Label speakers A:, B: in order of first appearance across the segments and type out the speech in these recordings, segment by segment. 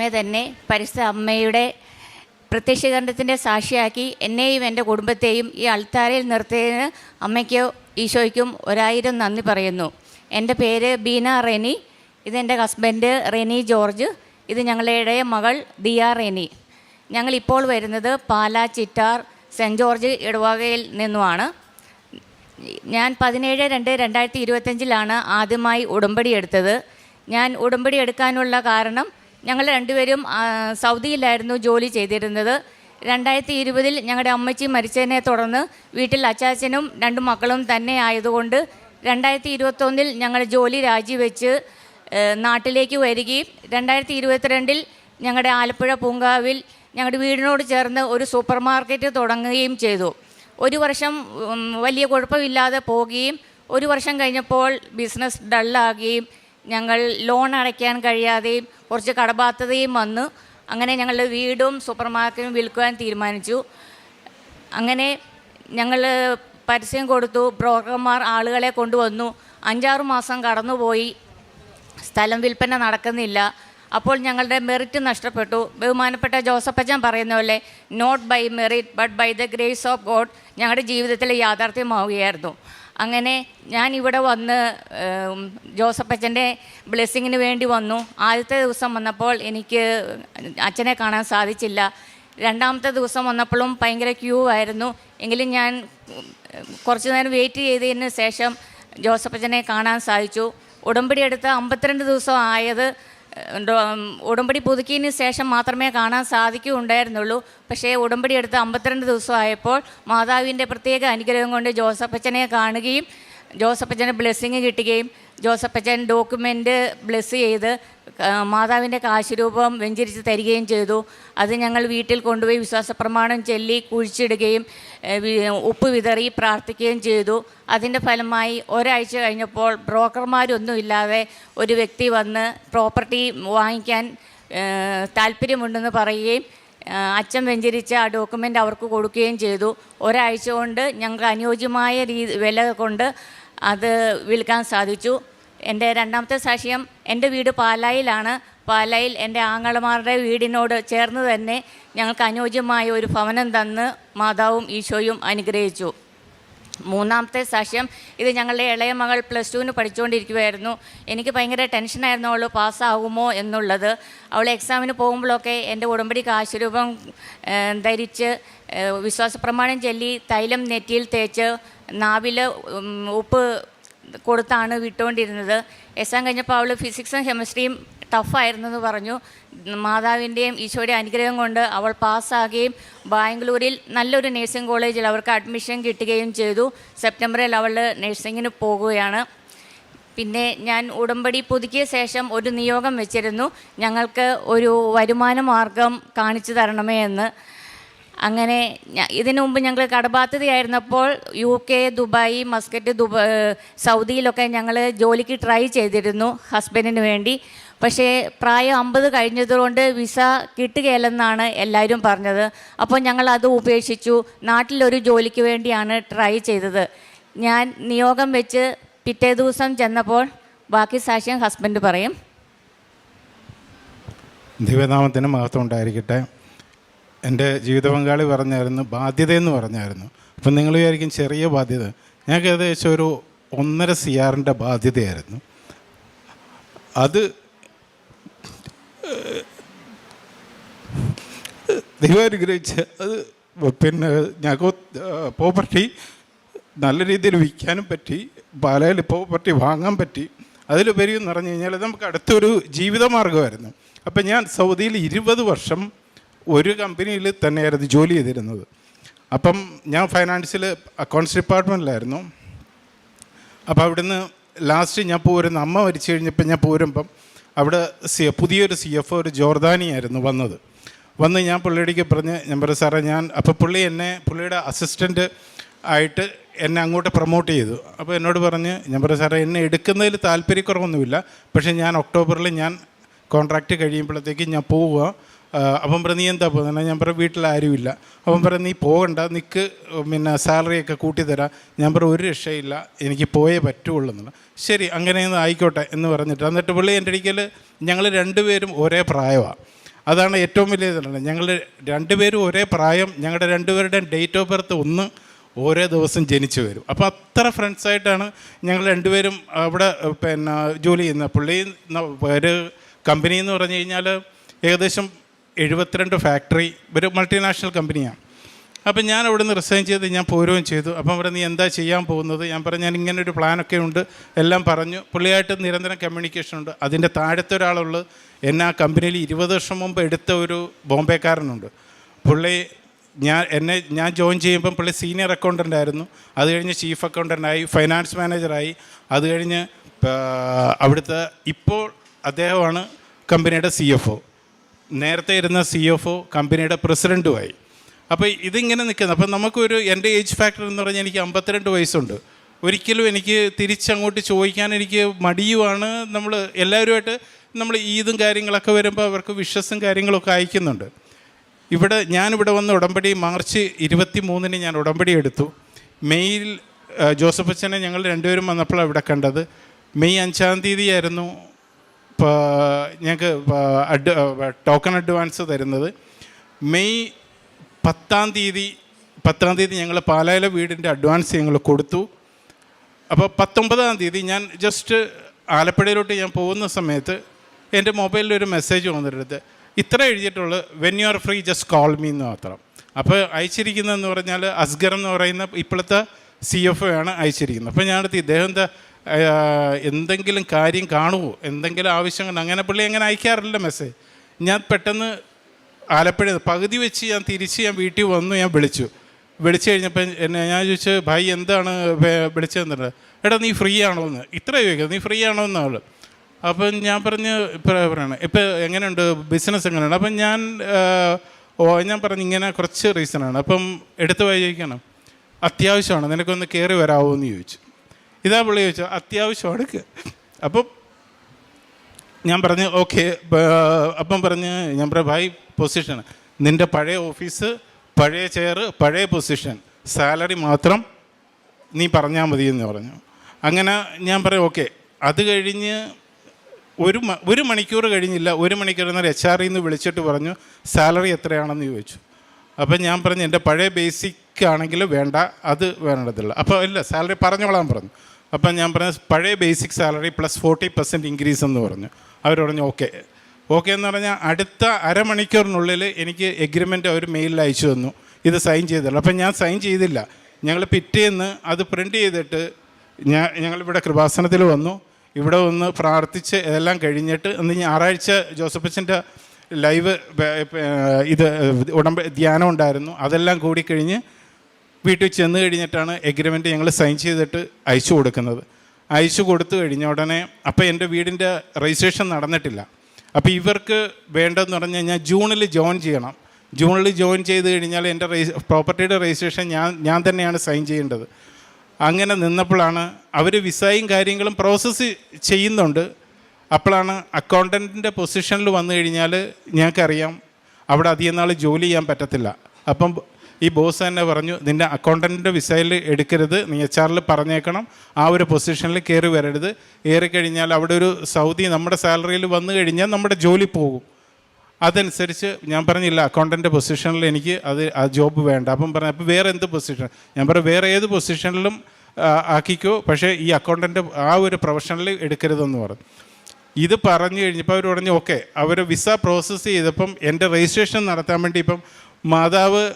A: അമ്മയെ തന്നെ പരിസ്ഥ അമ്മയുടെ പ്രത്യക്ഷീകരണത്തിന്റെ സാക്ഷിയാക്കി എന്നെയും എന്റെ കുടുംബത്തെയും ഈ അൾത്താരയിൽ നിർത്തിയതിന് അമ്മയ്ക്ക് ഈശോയ്ക്കും ഒരായിരം നന്ദി പറയുന്നു. എന്റെ പേര് ബീന റെനി ഇതെന്റെ ഹസ്ബൻഡ് റെനി ജോർജ് ഇത് ഞങ്ങളുടെ മകൾ ദിയ റെനി. ഞങ്ങളിപ്പോൾ വരുന്നത് പാലാ ചിറ്റാർ സെന്റ് ജോർജ് ഇടവകയിൽ നിന്നുമാണ്. ഞാൻ പതിനേഴ് രണ്ട് രണ്ടായിരത്തി ഇരുപത്തഞ്ചിലാണ് ആദ്യമായി ഉടമ്പടി എടുത്തത്. ഞാൻ ഉടമ്പടി എടുക്കാനുള്ള കാരണം ഞങ്ങൾ രണ്ടുപേരും സൗദിയിലായിരുന്നു ജോലി ചെയ്തിരുന്നത്. രണ്ടായിരത്തി ഇരുപതിൽ ഞങ്ങളുടെ അമ്മച്ചി മരിച്ചതിനെ തുടർന്ന് വീട്ടിൽ അച്ചാച്ചനും രണ്ട് മക്കളും തന്നെ ആയതുകൊണ്ട് രണ്ടായിരത്തി ഇരുപത്തൊന്നിൽ ഞങ്ങൾ ജോലി രാജിവെച്ച് നാട്ടിലേക്ക് വരികയും രണ്ടായിരത്തി ഇരുപത്തിരണ്ടിൽ ഞങ്ങളുടെ ആലപ്പുഴ പൂങ്കാവിൽ ഞങ്ങളുടെ വീടിനോട് ചേർന്ന് ഒരു സൂപ്പർ മാർക്കറ്റ് തുടങ്ങുകയും ചെയ്തു. ഒരു വർഷം വലിയ കുഴപ്പമില്ലാതെ പോവുകയും ഒരു വർഷം കഴിഞ്ഞപ്പോൾ ബിസിനസ് ഡള്ളാകുകയും ഞങ്ങൾ ലോൺ അടയ്ക്കാൻ കഴിയാതെയും കുറച്ച് കടബാധ്യതയും വന്ന്. അങ്ങനെ ഞങ്ങളുടെ വീടും സൂപ്പർ മാർക്കറ്റും വിൽക്കുവാൻ തീരുമാനിച്ചു. അങ്ങനെ ഞങ്ങൾ പരസ്യം കൊടുത്തു. ബ്രോക്കർമാർ ആളുകളെ കൊണ്ടുവന്നു. അഞ്ചാറ് മാസം കടന്നുപോയി. സ്ഥലം വിൽപ്പന നടക്കുന്നില്ല. അപ്പോൾ ഞങ്ങളുടെ മെറിറ്റ് നഷ്ടപ്പെട്ടു. ബഹുമാനപ്പെട്ട ജോസഫച്ചൻ പറയുന്ന പോലെ not by merit but by the grace of God ഞങ്ങളുടെ ജീവിതത്തിൽ യാഥാർത്ഥ്യമാവുകയായിരുന്നു. അങ്ങനെ ഞാൻ ഇവിടെ വന്ന് ജോസഫ് ജോസഫച്ചന്റെ ബ്ലെസ്സിങ്ങിന് വേണ്ടി വന്നു. ആദ്യത്തെ ദിവസം വന്നപ്പോൾ എനിക്ക് അച്ഛനെ കാണാൻ സാധിച്ചില്ല. രണ്ടാമത്തെ ദിവസം വന്നപ്പോഴും ഭയങ്കര ക്യൂ ആയിരുന്നു. എങ്കിലും ഞാൻ കുറച്ച് നേരം വെയിറ്റ് ചെയ്തതിന് ശേഷം ജോസഫ് ജോസഫച്ചനെ കാണാൻ സാധിച്ചു. ഉടമ്പടി എടുത്ത് അമ്പത്തിരണ്ട് ദിവസം ആയത് ഉടമ്പടി പുതുക്കിയതിന് ശേഷം മാത്രമേ കാണാൻ സാധിക്കൂ ഉണ്ടായിരുന്നുള്ളൂ പക്ഷേ ഉടമ്പടി എടുത്ത് അമ്പത്തിരണ്ട് ദിവസമായപ്പോൾ മാതാവിന്റെ പ്രത്യേക അനുഗ്രഹം കൊണ്ട് ജോസഫച്ചനെ കാണുകയും ജോസഫച്ചന് ബ്ലെസ്സിങ് കിട്ടുകയും ജോസഫച്ചൻ ഡോക്യുമെന്റ് ബ്ലെസ് ചെയ്ത് മാതാവിന്റെ കാശുരൂപം വെഞ്ചരിച്ച് തരികയും ചെയ്തു. അത് ഞങ്ങൾ വീട്ടിൽ കൊണ്ടുപോയി വിശ്വാസ പ്രമാണം ചൊല്ലി കുഴിച്ചിടുകയും ഉപ്പ് വിതറി പ്രാർത്ഥിക്കുകയും ചെയ്തു. അതിന്റെ ഫലമായി ഒരാഴ്ച കഴിഞ്ഞപ്പോൾ ബ്രോക്കർമാരൊന്നുമില്ലാതെ ഒരു വ്യക്തി വന്ന് പ്രോപ്പർട്ടി വാങ്ങിക്കാൻ താല്പര്യമുണ്ടെന്ന് പറയുകയും അച്ഛൻ വെഞ്ചരിച്ച ആ ഡോക്യുമെന്റ് അവർക്ക് കൊടുക്കുകയും ചെയ്തു. ഒരാഴ്ച കൊണ്ട് ഞങ്ങൾക്ക് അനുയോജ്യമായ രീതി വില കൊണ്ട് അത് വിൽക്കാൻ സാധിച്ചു. എന്റെ രണ്ടാമത്തെ സാക്ഷ്യം എന്റെ വീട് പാലായിലാണ്. പാലായിൽ എന്റെ ആങ്ങളമാരുടെ വീടിനോട് ചേർന്ന് തന്നെ ഞങ്ങൾക്ക് അനുയോജ്യമായ ഒരു ഭവനം തന്ന് മാതാവും ഈശോയും അനുഗ്രഹിച്ചു. മൂന്നാമത്തെ സാക്ഷ്യം ഇത് ഞങ്ങളുടെ ഇളയ മകൾ പ്ലസ് ടുവിന് പഠിച്ചുകൊണ്ടിരിക്കുമായിരുന്നു എനിക്ക് ഭയങ്കര ടെൻഷനായിരുന്നു അവൾ പാസ്സാകുമോ എന്നുള്ളത്. അവൾ എക്സാമിന് പോകുമ്പോഴൊക്കെ എന്റെ ഉടമ്പടി കാശുരൂപം ധരിച്ച് വിശ്വാസപ്രമാണം വിശ്വാസ പ്രമാണം ചൊല്ലി തൈലം നെറ്റിയിൽ തേച്ച് നാവിൽ ഉപ്പ് കൊടുത്താണ് വിട്ടുകൊണ്ടിരുന്നത് എക്സാം കഴിഞ്ഞപ്പോൾ അവൾ ഫിസിക്സും കെമിസ്ട്രിയും ടഫായിരുന്നു എന്ന് പറഞ്ഞു. മാതാവിന്റെയും ഈശോയുടെ അനുഗ്രഹം കൊണ്ട് അവൾ പാസ്സാകുകയും ബാംഗ്ലൂരിൽ നല്ലൊരു നേഴ്സിംഗ് കോളേജിൽ അവർക്ക് അഡ്മിഷൻ കിട്ടുകയും ചെയ്തു. സെപ്റ്റംബറിൽ അവൾ നേഴ്സിങ്ങിന് പോകുകയാണ്. പിന്നെ ഞാൻ ഉടമ്പടി പുതുക്കിയ ശേഷം ഒരു നിയോഗം വെച്ചിരുന്നു. ഞങ്ങൾക്ക് ഒരു വരുമാന മാർഗം കാണിച്ചു തരണമേ എന്ന്. അങ്ങനെ ഇതിനു മുമ്പ് ഞങ്ങൾ കടബാധ്യതയായിരുന്നപ്പോൾ യു കെ ദുബായ് മസ്കറ്റ് ദുബ സൗദിയിലൊക്കെ ഞങ്ങൾ ജോലിക്ക് ട്രൈ ചെയ്തിരുന്നു ഹസ്ബൻഡിന് വേണ്ടി. പക്ഷേ പ്രായം അമ്പത് കഴിഞ്ഞതുകൊണ്ട് വിസ കിട്ടുകയില്ലെന്നാണ് എല്ലാവരും പറഞ്ഞത്. അപ്പോൾ ഞങ്ങൾ അത് ഉപേക്ഷിച്ചു. നാട്ടിലൊരു ജോലിക്ക് വേണ്ടിയാണ് ട്രൈ ചെയ്തത്. ഞാൻ നിയോഗം വെച്ച് പിറ്റേ ദിവസം ചെന്നപ്പോൾ ബാക്കി സാക്ഷ്യം ഹസ്ബൻഡ് പറയും.
B: ദിവ്യനാമത്തിന് മഹത്വം ഉണ്ടായിരിക്കട്ടെ. എന്റെ ജീവിത പങ്കാളി പറഞ്ഞായിരുന്നു ബാധ്യതയെന്ന് പറഞ്ഞായിരുന്നു. അപ്പം നിങ്ങൾ വിചാരിക്കും ചെറിയ ബാധ്യത. ഞങ്ങൾക്ക് ഏകദേശം ഒരു ഒന്നര സി ആറിന്റെ ബാധ്യതയായിരുന്നു. അത് ദൈവം അനുഗ്രഹിച്ച് അത് പിന്നെ ഞങ്ങൾക്ക് പ്രോപ്പർട്ടി നല്ല രീതിയിൽ വിൽക്കാനും പറ്റി പാലയിൽ പ്രോപ്പർട്ടി വാങ്ങാൻ പറ്റി. അതിലുപരി എന്ന് പറഞ്ഞു കഴിഞ്ഞാൽ നമുക്ക് അടുത്തൊരു ജീവിതമാർഗമായിരുന്നു അപ്പം ഞാൻ സൗദിയിൽ ഇരുപത് വർഷം ഒരു കമ്പനിയിൽ തന്നെയായിരുന്നു ജോലി ചെയ്തിരുന്നത്. അപ്പം ഞാൻ ഫൈനാൻസിൽ അക്കൗണ്ട്സ് ഡിപ്പാർട്ട്മെന്റിലായിരുന്നു അപ്പോൾ അവിടുന്ന് ലാസ്റ്റ് ഞാൻ പോരുന്ന അമ്മ മരിച്ചു കഴിഞ്ഞപ്പോൾ ഞാൻ പോരുമ്പം അവിടെ സി പുതിയൊരു സി എഫ് ഒരു ജോർദാനിയായിരുന്നു വന്നത്. വന്ന് ഞാൻ പുള്ളിയുടെ പറഞ്ഞ് ഞാൻ പറഞ്ഞു സാറേ ഞാൻ അപ്പോൾ പുള്ളി എന്നെ പുള്ളിയുടെ അസിസ്റ്റന്റ് ആയിട്ട് എന്നെ അങ്ങോട്ട് പ്രൊമോട്ട് ചെയ്തു. അപ്പോൾ എന്നോട് പറഞ്ഞ് ഞാൻ പറഞ്ഞു സാറേ എന്നെ എടുക്കുന്നതിൽ താല്പര്യക്കുറവൊന്നുമില്ല. പക്ഷേ ഞാൻ ഒക്ടോബറിൽ ഞാൻ കോൺട്രാക്റ്റ് കഴിയുമ്പോഴത്തേക്ക് ഞാൻ പോവുക. അപ്പം പറഞ്ഞ് നീ എന്താ പോകുന്നത് ഞാൻ പറഞ്ഞു വീട്ടിൽ ആരുമില്ല. അപ്പം പറഞ്ഞു നീ പോകണ്ട. നിൽക്ക് പിന്നെ സാലറിയൊക്കെ കൂട്ടിത്തരാം ഞാൻ പറഞ്ഞു ഒരു രക്ഷയില്ല. എനിക്ക് പോയേ പറ്റുള്ളൂ എന്നുള്ള ശരി അങ്ങനെ ഒന്ന് ആയിക്കോട്ടെ എന്ന് പറഞ്ഞിട്ട്. എന്നിട്ട് പുള്ളി എന്റെ ഇടയ്ക്കൽ ഞങ്ങൾ രണ്ടുപേരും ഒരേ പ്രായമാണ് അതാണ് ഏറ്റവും വലിയ ഇതാണ് ഞങ്ങൾ രണ്ടുപേരും ഒരേ പ്രായം ഞങ്ങളുടെ രണ്ടുപേരുടെയും ഡേറ്റ് ഓഫ് ബർത്ത് ഒന്ന് ഓരോ ദിവസം ജനിച്ചു വരും. അപ്പോൾ അത്ര ഫ്രണ്ട്സായിട്ടാണ് ഞങ്ങൾ രണ്ടുപേരും അവിടെ പിന്നെ ജോലി ചെയ്യുന്നത്. പുള്ളി ഒരു കമ്പനി എന്ന് പറഞ്ഞു കഴിഞ്ഞാൽ ഏകദേശം എഴുപത്തിരണ്ട് ഫാക്ടറി ഒരു മൾട്ടിനാഷണൽ കമ്പനിയാണ് അപ്പം ഞാൻ അവിടെ നിന്ന് റിസൈൻ ചെയ്ത് ഞാൻ പോരുകയും ചെയ്തു. അപ്പം അവിടെ നീ എന്താ ചെയ്യാൻ പോകുന്നത്? ഞാൻ പറഞ്ഞു ഞാൻ ഇങ്ങനെ ഒരു പ്ലാനൊക്കെ ഉണ്ട്. എല്ലാം പറഞ്ഞു. പുള്ളിയായിട്ട് നിരന്തരം കമ്മ്യൂണിക്കേഷൻ ഉണ്ട്. അതിന്റെ താഴത്തെ ഒരാളുള്ളത് എന്നെ ആ കമ്പനിയിൽ ഇരുപത് വർഷം മുമ്പ് എടുത്ത ഒരു ബോംബെക്കാരനുണ്ട്. പുള്ളി ഞാൻ എന്നെ ഞാൻ ജോയിൻ ചെയ്യുമ്പം പുള്ളി സീനിയർ അക്കൗണ്ടന്റ് ആയിരുന്നു. അത് കഴിഞ്ഞ് ചീഫ് അക്കൗണ്ടന്റായി ഫൈനാൻസ് മാനേജറായി അത് കഴിഞ്ഞ് അവിടുത്തെ ഇപ്പോൾ അദ്ദേഹമാണ് കമ്പനിയുടെ സി എഫ് ഒ നേരത്തെ ഇരുന്ന സി എഫ് ഒ കമ്പനിയുടെ പ്രസിഡന്റുമായി അപ്പോൾ ഇതിങ്ങനെ നിൽക്കുന്നത് അപ്പം നമുക്കൊരു എന്റെ ഏജ് ഫാക്ടർ എന്ന് പറഞ്ഞാൽ എനിക്ക് അമ്പത്തിരണ്ട് വയസ്സുണ്ട്. ഒരിക്കലും എനിക്ക് തിരിച്ചങ്ങോട്ട് ചോദിക്കാൻ എനിക്ക് മടിയുമാണ് നമ്മൾ എല്ലാവരുമായിട്ട് നമ്മൾ ഈദും കാര്യങ്ങളൊക്കെ വരുമ്പോൾ അവർക്ക് വിശ്വസും കാര്യങ്ങളൊക്കെ അയക്കുന്നുണ്ട്. ഇവിടെ ഞാനിവിടെ വന്ന് ഉടമ്പടി മാർച്ച് ഇരുപത്തി മൂന്നിന് ഞാൻ ഉടമ്പടി എടുത്തു. മെയ്യിൽ ജോസഫ് അച്ഛനെ ഞങ്ങൾ രണ്ടുപേരും വന്നപ്പോൾ ഇവിടെ കണ്ടത്. മെയ് അഞ്ചാം തീയതി ആയിരുന്നു ഇപ്പോൾ ഞങ്ങൾക്ക് അഡ് ടോക്കൺ അഡ്വാൻസ് തരുന്നത് മെയ് പത്താം തീയതി പത്താം തീയതി ഞങ്ങൾ പാലായിലെ വീടിന്റെ അഡ്വാൻസ് ഞങ്ങൾ കൊടുത്തു. അപ്പോൾ പത്തൊമ്പതാം തീയതി ഞാൻ ജസ്റ്റ് ആലപ്പുഴയിലോട്ട് ഞാൻ പോകുന്ന സമയത്ത് എന്റെ മൊബൈലിൽ ഒരു മെസ്സേജ് വന്നിട്ടുണ്ട്. ഇത്ര എഴുതിയിട്ടുള്ളത് when you are free just call me എന്ന് മാത്രം. അപ്പോൾ അയച്ചിരിക്കുന്നതെന്ന് പറഞ്ഞാൽ അസ്ഗർ എന്ന് പറയുന്ന ഇപ്പോഴത്തെ സി എഫ് ഒ ആണ് അയച്ചിരിക്കുന്നത്. അപ്പോൾ ഞാനടുത്ത് ഇദ്ദേഹം എന്താ എന്തെങ്കിലും കാര്യം കാണുമോ എന്തെങ്കിലും ആവശ്യങ്ങൾ? അങ്ങനെ പുള്ളി അങ്ങനെ അയക്കാറില്ല മെസ്സേജ് ഞാൻ പെട്ടെന്ന് ആലപ്പുഴ പകുതി വെച്ച് ഞാൻ തിരിച്ച് ഞാൻ വീട്ടിൽ വന്നു ഞാൻ വിളിച്ചു. വിളിച്ചു കഴിഞ്ഞപ്പോൾ എന്നെ ഞാൻ ചോദിച്ചു ഭായി എന്താണ് വിളിച്ചതെന്നുള്ളത് എടാ നീ ഫ്രീ ആണോ എന്ന് ഇത്ര ചോദിക്കുന്നത് നീ ഫ്രീ ആണോ എന്നാണ് അപ്പം ഞാൻ പറഞ്ഞ് ഇപ്പം പറയണം ഇപ്പം എങ്ങനെയുണ്ട്? ബിസിനസ് എങ്ങനെയാണ് അപ്പം ഞാൻ ഓ ഞാൻ പറഞ്ഞു ഇങ്ങനെ കുറച്ച് റീസണാണ് അപ്പം എടുത്ത് വായിക്കണം. അത്യാവശ്യമാണ് നിനക്കൊന്ന് കയറി വരാമോ എന്ന് ചോദിച്ചു. ഇതാ പുള്ളി ചോദിച്ചു അത്യാവശ്യം അടുക്ക് അപ്പം ഞാൻ പറഞ്ഞു ഓക്കെ അപ്പം പറഞ്ഞ് ഞാൻ പറഞ്ഞു ഭായ് പൊസിഷൻ നിന്റെ പഴയ ഓഫീസ് പഴയ ചെയർ പഴയ പൊസിഷൻ സാലറി മാത്രം നീ പറഞ്ഞാൽ മതി എന്ന് പറഞ്ഞു. അങ്ങനെ ഞാൻ പറയും ഓക്കെ. അത് കഴിഞ്ഞ് ഒരു ഒരു മണിക്കൂർ കഴിഞ്ഞില്ല ഒരു മണിക്കൂർ എന്നാൽ എച്ച് ആറിൽ നിന്ന് വിളിച്ചിട്ട് പറഞ്ഞു സാലറി എത്രയാണെന്ന് ചോദിച്ചു. അപ്പം ഞാൻ പറഞ്ഞു എന്റെ പഴയ ബേസിക് ആണെങ്കിൽ വേണ്ട അത് വേണ്ടതില്ല അപ്പോൾ ഇല്ല സാലറി പറഞ്ഞോളാൻ പറഞ്ഞു. അപ്പം ഞാൻ പറഞ്ഞ പഴയ basic salary plus forty percent increase എന്ന് പറഞ്ഞു. അവർ പറഞ്ഞു ഓക്കെ ഓക്കെ എന്ന് പറഞ്ഞാൽ അടുത്ത അരമണിക്കൂറിനുള്ളിൽ എനിക്ക് എഗ്രിമെന്റ് അവർ മെയിലിൽ അയച്ചു തന്നു. ഇത് സൈൻ ചെയ്തില്ല അപ്പം ഞാൻ സൈൻ ചെയ്തില്ല. ഞങ്ങൾ പിറ്റേന്ന് അത് പ്രിന്റ് ചെയ്തിട്ട് ഞാൻ ഞങ്ങളിവിടെ കൃപാസനത്തിൽ വന്നു. ഇവിടെ വന്ന് പ്രാർത്ഥിച്ച് ഇതെല്ലാം കഴിഞ്ഞിട്ട് ഇന്ന് ഞായറാഴ്ച ജോസഫച്ചന്റെ ലൈവ് ഇത് ഉടമ്പ ധ്യാനം ഉണ്ടായിരുന്നു. അതെല്ലാം കൂടി കൂടിക്കഴിഞ്ഞ് വീട്ടിൽ ചെന്ന് കഴിഞ്ഞിട്ടാണ് എഗ്രിമെന്റ് ഞങ്ങൾ സൈൻ ചെയ്തിട്ട് അയച്ചു കൊടുക്കുന്നത്. അയച്ചു കൊടുത്തു കഴിഞ്ഞ ഉടനെ അപ്പോൾ എന്റെ വീടിന്റെ രജിസ്ട്രേഷൻ നടന്നിട്ടില്ല. അപ്പോൾ ഇവർക്ക് വേണ്ടതെന്ന് പറഞ്ഞു കഴിഞ്ഞാൽ ജൂണിൽ ജോയിൻ ചെയ്യണം. ജൂണിൽ ജോയിൻ ചെയ്ത് കഴിഞ്ഞാൽ എന്റെ പ്രോപ്പർട്ടിയുടെ രജിസ്ട്രേഷൻ ഞാൻ ഞാൻ തന്നെയാണ് സൈൻ ചെയ്യേണ്ടത്. അങ്ങനെ നിന്നപ്പോഴാണ് അവർ വിസയും കാര്യങ്ങളും പ്രോസസ്സ് ചെയ്യുന്നുണ്ട്. അപ്പോഴാണ് അക്കൗണ്ടന്റിന്റെ പൊസിഷനിൽ വന്നു കഴിഞ്ഞാൽ ഞങ്ങൾക്കറിയാം അവിടെ അധികം നാൾ ജോലി ചെയ്യാൻ പറ്റത്തില്ല. അപ്പം ഈ ബോസ് തന്നെ പറഞ്ഞു നിന്റെ അക്കൗണ്ടന്റിന്റെ വിസയിൽ എടുക്കരുത് നീ എച്ച് ആറിൽ പറഞ്ഞേക്കണം ആ ഒരു പൊസിഷനിൽ കയറി വരരുത്. ഏറിക്കഴിഞ്ഞാൽ അവിടെ ഒരു സൗദി നമ്മുടെ സാലറിയിൽ വന്നു കഴിഞ്ഞാൽ നമ്മുടെ ജോലി പോകും. അതനുസരിച്ച് ഞാൻ പറഞ്ഞില്ല അക്കൗണ്ടന്റ് പൊസിഷനിൽ എനിക്ക് അത് ആ ജോബ് വേണ്ട. അപ്പം പറഞ്ഞു അപ്പോൾ വേറെ എന്ത് പൊസിഷൻ ഞാൻ പറഞ്ഞു വേറെ ഏത് പൊസിഷനിലും ആക്കിക്കോ. പക്ഷേ ഈ അക്കൗണ്ടന്റ് ആ ഒരു പ്രൊഫഷനിൽ എടുക്കരുതെന്ന് പറഞ്ഞു. ഇത് പറഞ്ഞു കഴിഞ്ഞപ്പോൾ അവർ പറഞ്ഞു ഓക്കെ. അവർ വിസ പ്രോസസ്സ് ചെയ്തപ്പം എന്റെ രജിസ്ട്രേഷൻ നടത്താൻ വേണ്ടി ഇപ്പം മാതാവ്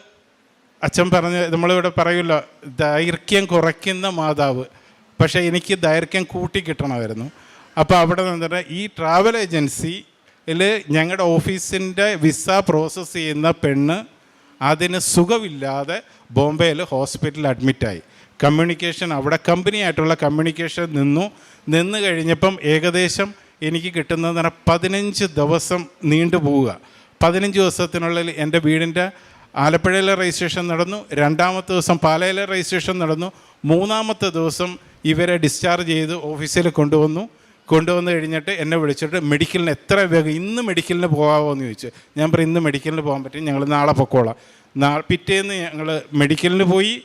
B: അച്ഛൻ പറഞ്ഞ് നമ്മളിവിടെ പറയുമല്ലോ ദൈർഘ്യം കുറയ്ക്കുന്ന മാതാവ്. പക്ഷേ എനിക്ക് ദൈർഘ്യം കൂട്ടി കിട്ടണമായിരുന്നു. അപ്പോൾ അവിടെ നിന്നിട്ട് ഈ ട്രാവൽ ഏജൻസിയിൽ ഞങ്ങളുടെ ഓഫീസിന്റെ വിസ പ്രോസസ്സ് ചെയ്യുന്ന പെണ്ണ് അതിന് സുഖമില്ലാതെ ബോംബെയിൽ ഹോസ്പിറ്റലിൽ അഡ്മിറ്റായി. കമ്മ്യൂണിക്കേഷൻ അവിടെ കമ്പനിയായിട്ടുള്ള കമ്മ്യൂണിക്കേഷൻ നിന്നു. നിന്ന് കഴിഞ്ഞപ്പം ഏകദേശം എനിക്ക് കിട്ടുന്നത് പതിനഞ്ച് ദിവസം നീണ്ടു പോവുക പതിനഞ്ച് ദിവസത്തിനുള്ളിൽ എന്റെ വീടിന്റെ ആലപ്പുഴയിലെ രജിസ്ട്രേഷൻ നടന്നു രണ്ടാമത്തെ ദിവസം പാലയിലെ രജിസ്ട്രേഷൻ നടന്നു മൂന്നാമത്തെ ദിവസം ഇവരെ ഡിസ്ചാർജ് ചെയ്ത് ഓഫീസിൽ കൊണ്ടുവന്നു. കൊണ്ടുവന്ന് കഴിഞ്ഞിട്ട് എന്നെ വിളിച്ചിട്ട് മെഡിക്കലിന് എത്ര വേഗം ഇന്ന് മെഡിക്കലിന് പോകാമോ എന്ന് ചോദിച്ചു. ഞാൻ പറയും ഇന്ന് മെഡിക്കലിന് പോകാൻ പറ്റും ഞങ്ങൾ നാളെ പൊക്കോളാം. നാ പിറ്റേന്ന് ഞങ്ങൾ മെഡിക്കലിന് പോയി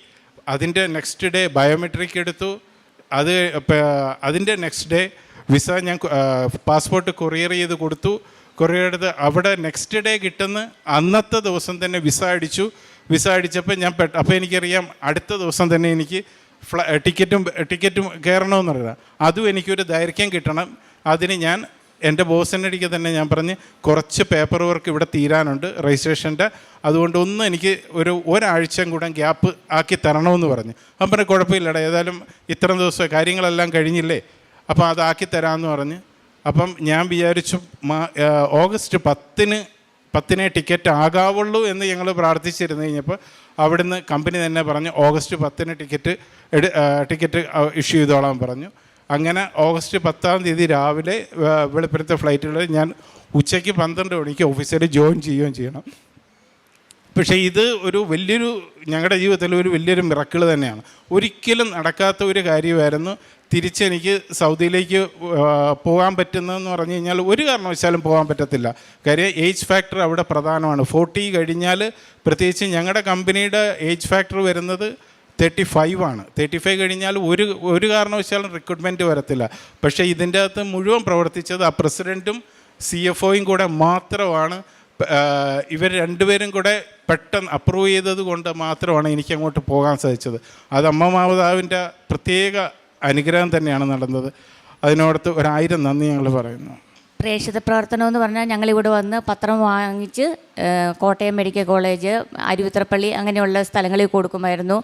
B: അതിന്റെ നെക്സ്റ്റ് ഡേ ബയോമെട്രിക് എടുത്തു. അത് അതിന്റെ നെക്സ്റ്റ് ഡേ വിസ ഞാൻ പാസ്പോർട്ട് കൊറിയർ ചെയ്ത് കൊടുത്തു. കുറേ എടുത്ത് അവിടെ നെക്സ്റ്റ് ഡേ കിട്ടുന്ന അന്നത്തെ ദിവസം തന്നെ വിസ അടിച്ചു. വിസ അടിച്ചപ്പോൾ ഞാൻ പെട്ട അപ്പോൾ എനിക്കറിയാം അടുത്ത ദിവസം തന്നെ എനിക്ക് ഫ്ല ടിക്കറ്റും ടിക്കറ്റും കയറണമെന്ന് പറയുക അതും എനിക്കൊരു ദൈർഘ്യം കിട്ടണം. അതിന് ഞാൻ എന്റെ ബോസിനടിക്ക് തന്നെ ഞാൻ പറഞ്ഞ് കുറച്ച് പേപ്പർ വർക്ക് ഇവിടെ തീരാനുണ്ട് രജിസ്ട്രേഷന്റെ അതുകൊണ്ട് ഒന്ന് എനിക്ക് ഒരു ഒരാഴ്ചയും കൂടെ ഗ്യാപ്പ് ആക്കി തരണമെന്ന് പറഞ്ഞു. അപ്പം കുഴപ്പമില്ലടാ ഏതായാലും ഇത്രയും ദിവസം കാര്യങ്ങളെല്ലാം കഴിഞ്ഞില്ലേ? അപ്പോൾ അതാക്കി തരാമെന്ന് പറഞ്ഞ് അപ്പം ഞാൻ വിചാരിച്ചു ഓഗസ്റ്റ് പത്തിന് പത്തിനെ ടിക്കറ്റ് ആകാവുള്ളൂ എന്ന് ഞങ്ങൾ പ്രാർത്ഥിച്ചിരുന്നു കഴിഞ്ഞപ്പോൾ അവിടുന്ന് കമ്പനി തന്നെ പറഞ്ഞു ഓഗസ്റ്റ് പത്തിന് ടിക്കറ്റ് എടു ടിക്കറ്റ് ഇഷ്യൂ ചെയ്തോളാൻ പറഞ്ഞു. അങ്ങനെ ഓഗസ്റ്റ് പത്താം തീയതി രാവിലെ ആ, വെളുപ്പിലത്തെ ഫ്ലൈറ്റുകളിൽ ഞാൻ ഉച്ചയ്ക്ക് പന്ത്രണ്ട് മണിക്ക് ഓഫീസിൽ ജോയിൻ ചെയ്യുകയും ചെയ്യണം. പക്ഷേ ഇത് ഒരു വലിയൊരു ഞങ്ങളുടെ ജീവിതത്തിൽ ഒരു വലിയൊരു മിറക്കിൾ തന്നെയാണ്. ഒരിക്കലും നടക്കാത്ത ഒരു കാര്യമായിരുന്നു തിരിച്ചെനിക്ക് സൗദിയിലേക്ക് പോകാൻ പറ്റുന്നതെന്ന് പറഞ്ഞു കഴിഞ്ഞാൽ ഒരു കാരണവശാലും പോകാൻ പറ്റത്തില്ല. കാര്യം ഏജ് ഫാക്ടർ അവിടെ പ്രധാനമാണ്. ഫോർട്ടി കഴിഞ്ഞാൽ പ്രത്യേകിച്ച് ഞങ്ങളുടെ കമ്പനിയുടെ ഏജ് ഫാക്ടർ വരുന്നത് തേർട്ടി ഫൈവ് ആണ്. തേർട്ടി ഫൈവ് കഴിഞ്ഞാൽ ഒരു ഒരു കാരണവശാലും റിക്രൂട്ട്മെന്റ് വരത്തില്ല. പക്ഷേ ഇതിന്റെ അകത്ത് മുഴുവൻ പ്രവർത്തിച്ചത് ആ പ്രസിഡന്റും സി എഫ് ഒയും കൂടെ മാത്രമാണ്. ഇവർ രണ്ടുപേരും കൂടെ പെട്ടെന്ന് അപ്രൂവ് ചെയ്തത് കൊണ്ട് മാത്രമാണ് എനിക്ക് അങ്ങോട്ട് പോകാൻ സാധിച്ചത്. അത് അമ്മ മാതാവിന്റെ പ്രത്യേക അനുഗ്രഹം തന്നെയാണ് നടന്നത്. അതിനോടത്ത് ഒരായിരം നന്ദി ഞങ്ങൾ പറയുന്നു.
A: പ്രേക്ഷിത പ്രവർത്തനം എന്ന് പറഞ്ഞാൽ ഞങ്ങളിവിടെ വന്ന് പത്രം വാങ്ങിച്ച് കോട്ടയം മെഡിക്കൽ കോളേജ് അരുവിത്രപ്പള്ളി അങ്ങനെയുള്ള സ്ഥലങ്ങളിൽ കൊടുക്കുമായിരുന്നു.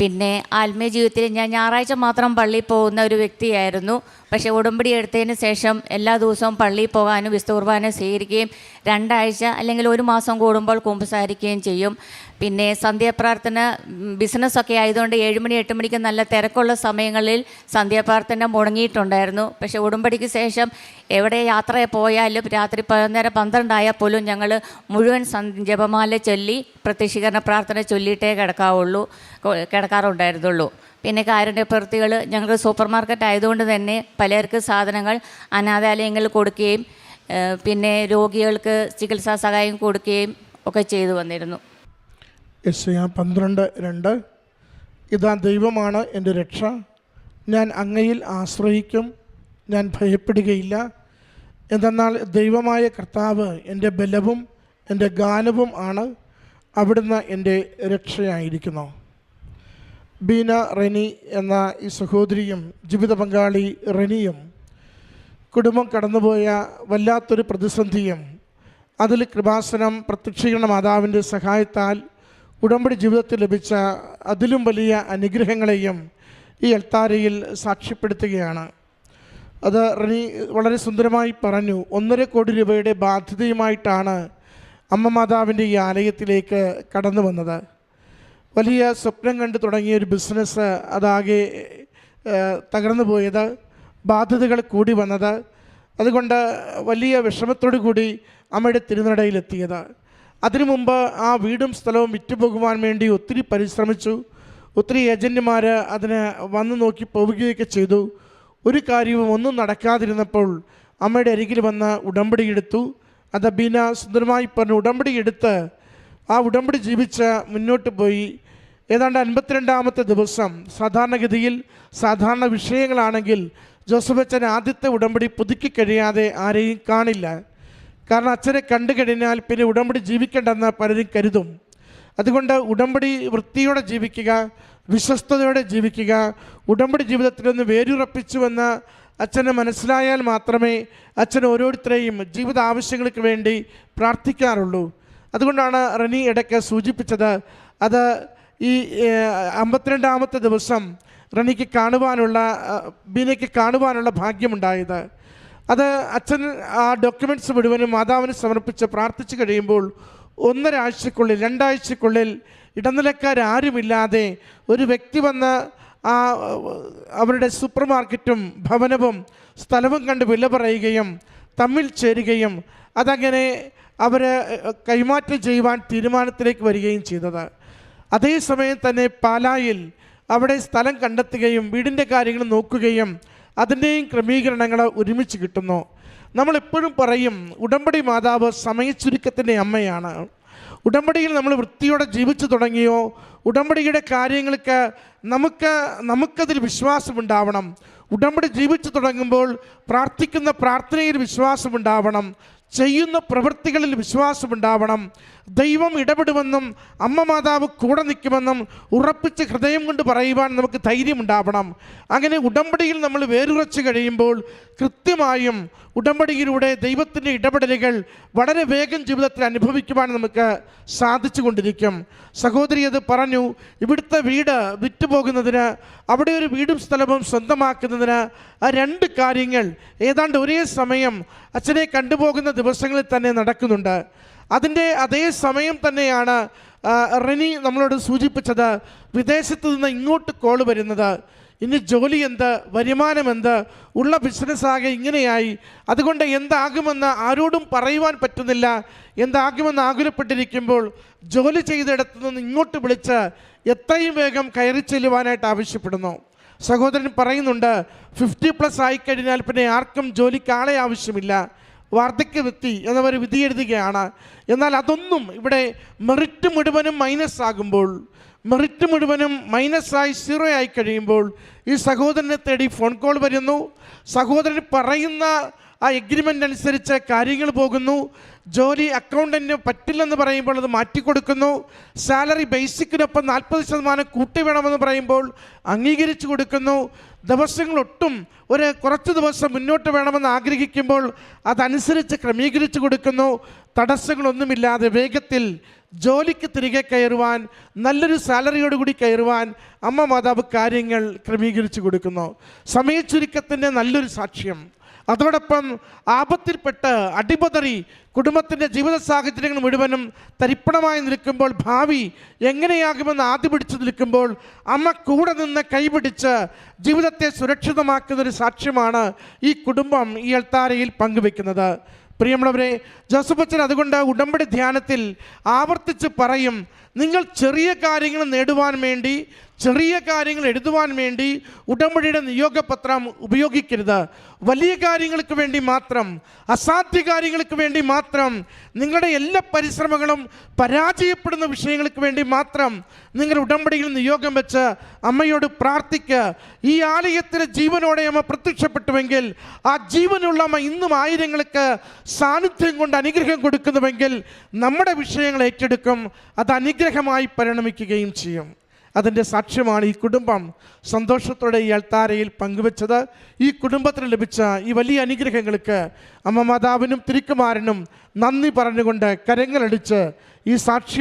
A: പിന്നെ ആത്മീയ ജീവിതത്തിൽ ഞാൻ ഞായറാഴ്ച മാത്രം പള്ളിയിൽ പോകുന്ന ഒരു വ്യക്തിയായിരുന്നു. പക്ഷേ ഉടമ്പടി എടുത്തതിന് ശേഷം എല്ലാ ദിവസവും പള്ളിയിൽ പോകാനും വിസ്തു കുർബാന സ്വീകരിക്കുകയും രണ്ടാഴ്ച അല്ലെങ്കിൽ ഒരു മാസം കൂടുമ്പോൾ കുമ്പസാരിക്കുകയും ചെയ്യും. പിന്നെ സന്ധ്യാപ്രാർത്ഥന ബിസിനസ്സൊക്കെ ആയതുകൊണ്ട് ഏഴുമണി എട്ട് മണിക്ക് നല്ല തിരക്കുള്ള സമയങ്ങളിൽ സന്ധ്യാപ്രാർത്ഥന മുടങ്ങിയിട്ടുണ്ടായിരുന്നു. പക്ഷേ ഉടമ്പടിക്ക് ശേഷം എവിടെ യാത്ര പോയാലും രാത്രി പതിനൊന്നര പന്ത്രണ്ടായാൽ പോലും ഞങ്ങൾ മുഴുവൻ ജപമാല ചൊല്ലി പ്രത്യക്ഷീകരണ പ്രാർത്ഥന ചൊല്ലിയിട്ടേ കിടക്കാവുള്ളൂ കിടക്കാറുണ്ടായിരുന്നുള്ളൂ. പിന്നെ കാരുണ്യ പ്രവൃത്തികൾ ഞങ്ങൾ സൂപ്പർ മാർക്കറ്റ് ആയതുകൊണ്ട് തന്നെ പലർക്ക് സാധനങ്ങൾ അനാഥാലയങ്ങളിൽ കൊടുക്കുകയും പിന്നെ രോഗികൾക്ക് ചികിത്സാ സഹായം കൊടുക്കുകയും ഒക്കെ ചെയ്തു വന്നിരുന്നു.
C: യശയ പന്ത്രണ്ട് രണ്ട്. ഇതാ ദൈവമാണ് എന്റെ രക്ഷ. ഞാൻ അങ്ങയിൽ ആശ്രയിക്കും. ഞാൻ ഭയപ്പെടുകയില്ല. എന്തെന്നാൽ ദൈവമായ കർത്താവ് എന്റെ ബലവും എന്റെ ഗാനവും ആണ്. അവിടുന്ന് എന്റെ രക്ഷയായിരിക്കുന്നു. ബീന റെനി എന്ന ഈ സഹോദരിയും ജീവിത പങ്കാളി റെനിയും കുടുംബം കടന്നുപോയ വല്ലാത്തൊരു പ്രതിസന്ധിയും അതിൽ കൃപാസനം പ്രത്യക്ഷീകരണ മാതാവിന്റെ സഹായത്താൽ ഉടമ്പടി ജീവിതത്തിൽ ലഭിച്ച അതിലും വലിയ അനുഗ്രഹങ്ങളെയും ഈ എൽത്താരയിൽ സാക്ഷ്യപ്പെടുത്തുകയാണ്. അത് റനി വളരെ സുന്ദരമായി പറഞ്ഞു ഒന്നര കോടി രൂപയുടെ ബാധ്യതയുമായിട്ടാണ് അമ്മ മാതാവിന്റെ ഈ ആലയത്തിലേക്ക് കടന്നു വന്നത്. വലിയ സ്വപ്നം കണ്ട് തുടങ്ങിയ ഒരു ബിസിനസ് അതാകെ തകർന്നു പോയത് ബാധ്യതകൾ കൂടി വന്നത് അതുകൊണ്ട് വലിയ വിഷമത്തോടു കൂടി അമ്മയുടെ തിരുനടയിലെത്തിയത്. അതിനു മുമ്പ് ആ വീടും സ്ഥലവും വിറ്റുപോകുവാൻ വേണ്ടി ഒത്തിരി പരിശ്രമിച്ചു. ഒത്തിരി ഏജന്റുമാർ അതിന് വന്നു നോക്കി പോവുകയൊക്കെ ചെയ്തു. ഒരു കാര്യവും ഒന്നും നടക്കാതിരുന്നപ്പോൾ അമ്മയുടെ അരികിൽ വന്ന് ഉടമ്പടിയെടുത്തു അത് ബീന സുന്ദരമായി പറഞ്ഞു ഉടമ്പടി എടുത്ത് ആ ഉടമ്പടി ജീവിച്ച് മുന്നോട്ട് പോയി. ഏതാണ്ട് അൻപത്തിരണ്ടാമത്തെ ദിവസം സാധാരണഗതിയിൽ സാധാരണ വിഷയങ്ങളാണെങ്കിൽ ജോസഫ് അച്ഛൻ ആദ്യത്തെ ഉടമ്പടി പുതുക്കി കഴിയാതെ ആരെയും കാണില്ല. കാരണം അച്ഛനെ കണ്ടു കഴിഞ്ഞാൽ പിന്നെ ഉടമ്പടി ജീവിക്കേണ്ടെന്ന് പലരും കരുതും. അതുകൊണ്ട് ഉടമ്പടി വൃത്തിയോടെ ജീവിക്കുക വിശ്വസ്തയോടെ ജീവിക്കുക ഉടമ്പടി ജീവിതത്തിൽ നിന്ന് വേരുറപ്പിച്ചുവെന്ന് അച്ഛന് മനസ്സിലായാൽ മാത്രമേ അച്ഛൻ ഓരോരുത്തരെയും ജീവിത ആവശ്യങ്ങൾക്ക് വേണ്ടി പ്രാർത്ഥിക്കാറുള്ളൂ. അതുകൊണ്ടാണ് റനി ഇടയ്ക്ക് സൂചിപ്പിച്ചത്. അത് ഈ അമ്പത്തിരണ്ടാമത്തെ ദിവസം റണിക്ക് കാണുവാനുള്ള ബീനയ്ക്ക് കാണുവാനുള്ള ഭാഗ്യമുണ്ടായത്. അത് അച്ഛൻ ആ ഡോക്യുമെന്റ്സ് മുഴുവനും മാതാവിന് സമർപ്പിച്ച് പ്രാർത്ഥിച്ചു കഴിയുമ്പോൾ ഒന്നരാഴ്ചക്കുള്ളിൽ രണ്ടാഴ്ചക്കുള്ളിൽ ഇടനിലക്കാരാരുമില്ലാതെ ഒരു വ്യക്തി വന്ന് ആ അവരുടെ സൂപ്പർ മാർക്കറ്റും ഭവനവും സ്ഥലവും കണ്ട് വില പറയുകയും തമ്മിൽ ചേരുകയും അതങ്ങനെ അവർ കൈമാറ്റം ചെയ്യുവാൻ തീരുമാനത്തിലേക്ക് വരികയും ചെയ്തത്. അതേസമയം തന്നെ പാലായിൽ അവിടെ സ്ഥലം കണ്ടെത്തുകയും വീടിന്റെ കാര്യങ്ങൾ നോക്കുകയും അതിന്റെയും ക്രമീകരണങ്ങൾ ഒരുമിച്ച് കിട്ടുന്നു. നമ്മളെപ്പോഴും പറയും ഉടമ്പടി മാതാവ് സമയച്ചുരുക്കത്തിന്റെ അമ്മയാണ്. ഉടമ്പടിയിൽ നമ്മൾ വൃത്തിയോടെ ജീവിച്ചു തുടങ്ങിയോ? ഉടമ്പടിയുടെ കാര്യങ്ങൾക്ക് നമുക്ക് നമുക്കതിൽ വിശ്വാസമുണ്ടാവണം. ഉടമ്പടി ജീവിച്ചു തുടങ്ങുമ്പോൾ പ്രാർത്ഥിക്കുന്ന പ്രാർത്ഥനയിൽ വിശ്വാസമുണ്ടാവണം. ചെയ്യുന്ന പ്രവൃത്തികളിൽ വിശ്വാസമുണ്ടാവണം. ദൈവം ഇടപെടുമെന്നും അമ്മ മാതാവ് കൂടെ നിൽക്കുമെന്നും ഉറപ്പിച്ച് ഹൃദയം കൊണ്ട് പറയുവാൻ നമുക്ക് ധൈര്യമുണ്ടാവണം. അങ്ങനെ ഉടമ്പടിയിൽ നമ്മൾ വേരുറച്ച് കഴിയുമ്പോൾ കൃത്യമായും ഉടമ്പടിയിലൂടെ ദൈവത്തിന്റെ ഇടപെടലുകൾ വളരെ വേഗം ജീവിതത്തിൽ അനുഭവിക്കുവാൻ നമുക്ക് സാധിച്ചു കൊണ്ടിരിക്കും സഹോദരി അത് പറഞ്ഞു ഇവിടുത്തെ വീട് വിറ്റുപോകുന്നതിന് അവിടെ ഒരു വീടും സ്ഥലവും സ്വന്തമാക്കുന്നതിന് ആ രണ്ട് കാര്യങ്ങൾ ഏതാണ്ട് ഒരേ സമയം അച്ഛനെ കണ്ടുപോകുന്ന ദിവസങ്ങളിൽ തന്നെ നടക്കുന്നുണ്ട്. അതിന്റെ അതേ സമയം തന്നെയാണ് റെനി നമ്മളോട് സൂചിപ്പിച്ചത് വിദേശത്ത് നിന്ന് ഇങ്ങോട്ട് കോൾ വരുന്നത്. ഇനി ജോലി എന്ത് വരുമാനം എന്ത് ഉള്ള ബിസിനസ് ആകെ ഇങ്ങനെയായി. അതുകൊണ്ട് എന്താകുമെന്ന് ആരോടും പറയുവാൻ പറ്റുന്നില്ല. എന്താകുമെന്ന് ആകുലപ്പെട്ടിരിക്കുമ്പോൾ ജോലി ചെയ്തിടത്തു നിന്ന് ഇങ്ങോട്ട് വിളിച്ച് എത്രയും വേഗം കയറി ചെല്ലുവാനായിട്ട് ആവശ്യപ്പെടുന്നു. സഹോദരൻ പറയുന്നുണ്ട് ഫിഫ്റ്റി പ്ലസ് ആയിക്കഴിഞ്ഞാൽ പിന്നെ ആർക്കും ജോലിക്ക് ആളെ ആവശ്യമില്ല. വാർദ്ധക്യവ്യക്തി എന്നവർ വിധിയെഴുതുകയാണ്. എന്നാൽ അതൊന്നും ഇവിടെ മെറിറ്റ് മുഴുവനും മൈനസ് ആകുമ്പോൾ മെറിറ്റ് മുഴുവനും മൈനസായി സീറോ ആയി കഴിയുമ്പോൾ ഈ സഹോദരനെ തേടി ഫോൺ കോൾ വരുന്നു. സഹോദരൻ പറയുന്ന ആ എഗ്രിമെന്റ് അനുസരിച്ച് കാര്യങ്ങൾ പോകുന്നു. ജോലി അക്കൗണ്ടന്റിന് പറ്റില്ലെന്ന് പറയുമ്പോൾ അത് മാറ്റിക്കൊടുക്കുന്നു സാലറി ബേസിക്കിനൊപ്പം നാൽപ്പത് ശതമാനം കൂട്ടി വേണമെന്ന് പറയുമ്പോൾ അംഗീകരിച്ചു കൊടുക്കുന്നു. ദിവസങ്ങളൊട്ടും ഒരു കുറച്ച് ദിവസം മുന്നോട്ട് വേണമെന്ന് ആഗ്രഹിക്കുമ്പോൾ അതനുസരിച്ച് ക്രമീകരിച്ചു കൊടുക്കുന്നു. തടസ്സങ്ങളൊന്നുമില്ലാതെ വേഗത്തിൽ ജോലിക്ക് തിരികെ കയറുവാൻ നല്ലൊരു സാലറിയോടുകൂടി കയറുവാൻ അമ്മ മാതാവ് കാര്യങ്ങൾ ക്രമീകരിച്ചു കൊടുക്കുന്നു. സമയച്ചുരുക്കത്തിന്റെ നല്ലൊരു സാക്ഷ്യം. അതോടൊപ്പം ആപത്തിൽപ്പെട്ട് അടിപതറി കുടുംബത്തിന്റെ ജീവിത സാഹചര്യങ്ങൾ മുഴുവനും തരിപ്പണമായി നിൽക്കുമ്പോൾ ഭാവി എങ്ങനെയാകുമെന്ന് ആദ്യ പിടിച്ചു നിൽക്കുമ്പോൾ അമ്മ കൂടെ നിന്ന് കൈപിടിച്ച് ജീവിതത്തെ സുരക്ഷിതമാക്കുന്നൊരു സാക്ഷ്യമാണ് ഈ കുടുംബം ഈ എൽത്താരയിൽ പങ്കുവെക്കുന്നത് പ്രിയമുള്ളവരെ ജോസഫ് അച്ഛൻ അതുകൊണ്ട് ഉടമ്പടി ധ്യാനത്തിൽ ആവർത്തിച്ച് പറയും നിങ്ങൾ ചെറിയ കാര്യങ്ങൾ നേടുവാൻ വേണ്ടി ചെറിയ കാര്യങ്ങൾ എഴുതുവാൻ വേണ്ടി ഉടമ്പടിയുടെ നിയോഗപത്രം ഉപയോഗിക്കരുത്. വലിയ കാര്യങ്ങൾക്ക് വേണ്ടി മാത്രം അസാധ്യ കാര്യങ്ങൾക്ക് വേണ്ടി മാത്രം നിങ്ങളുടെ എല്ലാ പരിശ്രമങ്ങളും പരാജയപ്പെടുന്ന വിഷയങ്ങൾക്ക് വേണ്ടി മാത്രം നിങ്ങൾ ഉടമ്പടിയിൽ നിയോഗം വെച്ച് അമ്മയോട് പ്രാർത്ഥിക്കുക ഈ ആലയത്തിലെ ജീവനോടെ അമ്മ പ്രത്യക്ഷപ്പെട്ടുവെങ്കിൽ ആ ജീവനുള്ള അമ്മ ഇന്നും ആയിരങ്ങൾക്ക് സാന്നിധ്യം കൊണ്ട് അനുഗ്രഹം കൊടുക്കുന്നുവെങ്കിൽ നമ്മുടെ വിഷയങ്ങൾ ഏറ്റെടുക്കും. അത് അനുഗ്രഹമായി പരിണമിക്കുകയും ചെയ്യും. അതിന്റെ സാക്ഷ്യമാണ് ഈ കുടുംബം. സന്തോഷത്തോടെ ഈ അൾത്താരയിൽ പങ്കുവച്ചത് ഈ കുടുംബത്തിന് ലഭിച്ച ഈ വലിയ അനുഗ്രഹങ്ങൾക്ക് അമ്മ മാതാവിനും തിരുക്കുമാരനും നന്ദി പറഞ്ഞുകൊണ്ട് കരങ്ങളടിച്ച് ഈ സാക്ഷ്യം